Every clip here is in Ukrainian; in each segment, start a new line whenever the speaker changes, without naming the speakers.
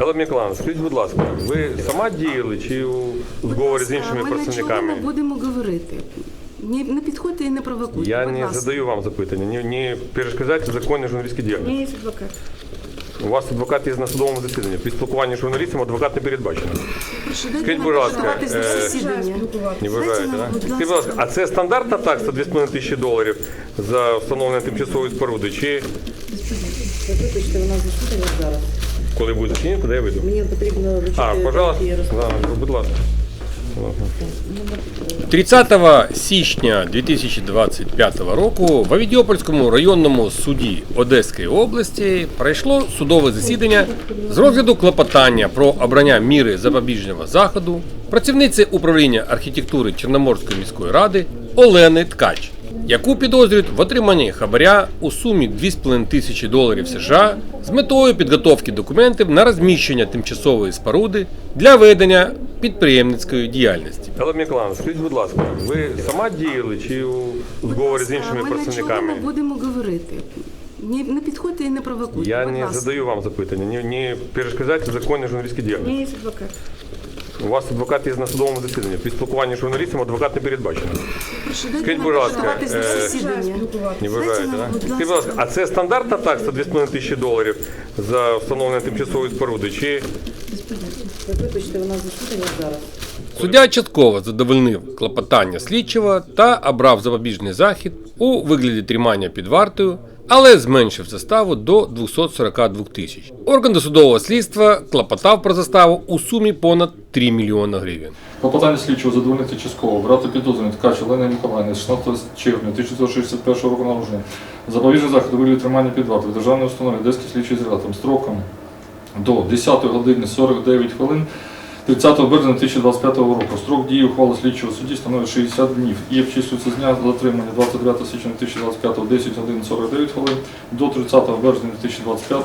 Елла Міклан, скажіть, будь ласка, ви сама діяли чи у зговорі з іншими
Ми
працівниками?
не будемо говорити. Не, не підходьте і не провокуйте.
Я
будь
не
ласка.
задаю вам запитання, не, не перешкоджайте законній журналістській
У
діяльності.
мене є адвокат.
У вас адвокат є на судовому засіданні. При спілкуванні з журналістом адвокат не передбачено. Скажіть, будь ласка, е,
засідання.
Не так?
будь
Скажіть, будь ласка, а це стандартна такса 2,5 тисячі доларів за встановлення тимчасової споруди? Чи
Вибачте, у нас зараз.
Коли буде засідання, куди я вийду?
Мені потрібно вручити
А, пожалуйста,
папір.
да, будь ласка.
30 січня 2025 року в Авідіопольському районному суді Одеської області пройшло судове засідання з розгляду клопотання про обрання міри запобіжного заходу працівниці управління архітектури Чорноморської міської ради Олени Ткач, яку підозрюють в отриманні хабаря у сумі 2,5 тисячі доларів США з метою підготовки документів на розміщення тимчасової споруди для ведення підприємницької діяльності.
Елла Міклан, скажіть, будь ласка, ви сама діяли чи у зговорі з іншими
Ми
працівниками?
не будемо говорити. Не, не підходьте і не провокуйте.
Я
будь
не
ласка.
задаю вам запитання, не, не перешкоджайте законній журналістській
У
діяльності.
є адвокат.
У вас адвокат є на судовому засіданні. При спілкуванні з журналістом адвокат не передбачено. Скажіть, будь ласка, е. Не вважаєте,
нам,
Скажіть, будь ласка,
ласка.
а це стандартна такса 2,5 тисячі доларів за встановлення тимчасової споруди? Чи
Вибачте, у нас засідання зараз.
Суддя частково задовольнив клопотання слідчого та обрав запобіжний захід у вигляді тримання під вартою, але зменшив заставу до 242 тисяч. Орган досудового слідства клопотав про заставу у сумі понад 3 мільйона гривень.
Клопотання слідчого задовольнити частково, брати підозрюваних Ткач Олени Миколаївни з 16 червня 1961 року народження. Запобіжний захід у вигляді тримання під вартою державної установи Одеський слідчий ізолятор строком до 10 години 49 хвилин 30 березня 2025 року. Строк дії ухвали слідчого судді становить 60 днів і обчислюється з дня затримання 29 січня 2025 10 годин 49 хвилин до 30 березня 2025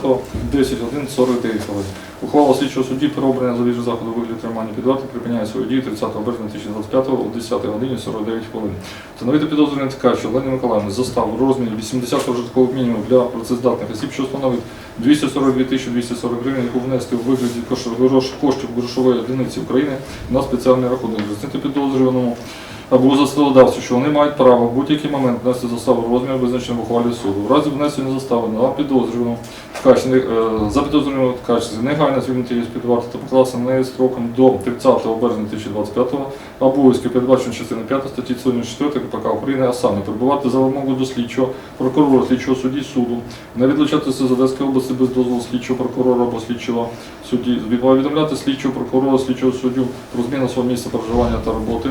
10 годин 49 хвилин. Ухвала слідчого судді про обрання запобіжного заходу у вигляді тримання під вартою припиняє свою дію 30 березня 2025 о 10 годині 49 хвилин. Встановити підозрюваний ткачу Олені Миколаївни заставу в розмірі 80 прожиткових мінімумів для працездатних осіб, що становить 242 тисячі 240 гривень, яку внести у вигляді коштів грошової одиниці України на спеціальний рахунок. Здійснити підозрюваному або заставодавцю, що вони мають право в будь-який момент внести заставу в розмірі, визначеному в ухвалі суду. В разі внесення застави на підозрюваного ткач, е, за ткач негайно звільнити її з-під варти та покласти на неї строком до 30 березня 2025 обов'язки передбачені частиною 5 статті 4 КПК України, а саме перебувати за вимогою до слідчого прокурора, слідчого судді суду, не відлучатися з Одеської області без дозволу слідчого прокурора або слідчого судді, повідомляти слідчого прокурора, слідчого суддю про зміну свого місця проживання та роботи,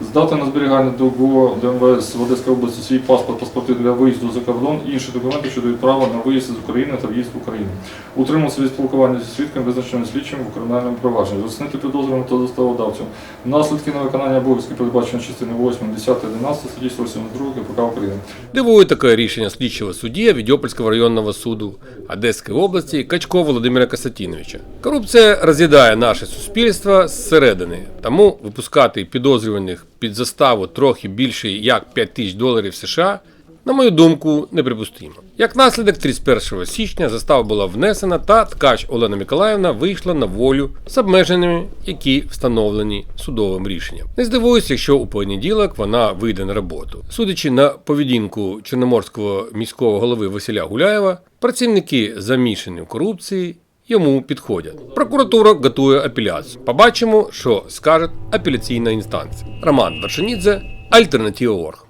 здати на зберігання до ГО ДМВС в Одеській області свій паспорт, паспорти для виїзду за кордон і інші документи, що дають право на виїзд з України та в'їзд в Україну. Утримався від спілкування зі свідком, визначеним слідчим у кримінальному провадженні, розцінити підозрюваним та заставодавцю. Наслідки невиконання обов'язків передбачені частини 8, 10, 11 статті 172 КПК України.
Дивує таке рішення слідчого судді Відьопольського районного суду Одеської області Качко Володимира Касатіновича. Корупція роз'їдає наше суспільство зсередини, тому випускати підозрюваних під заставу трохи більше як 5 тисяч доларів США. На мою думку, неприпустимо. Як наслідок, 31 січня застава була внесена, та ткач Олена Миколаївна вийшла на волю з обмеженнями, які встановлені судовим рішенням. Не здивуюся, якщо у понеділок вона вийде на роботу. Судячи на поведінку чорноморського міського голови Василя Гуляєва, працівники замішані в корупції йому підходять. Прокуратура готує апеляцію. Побачимо, що скаже апеляційна інстанція. Роман Вершинідзе, Альтернатива Орг.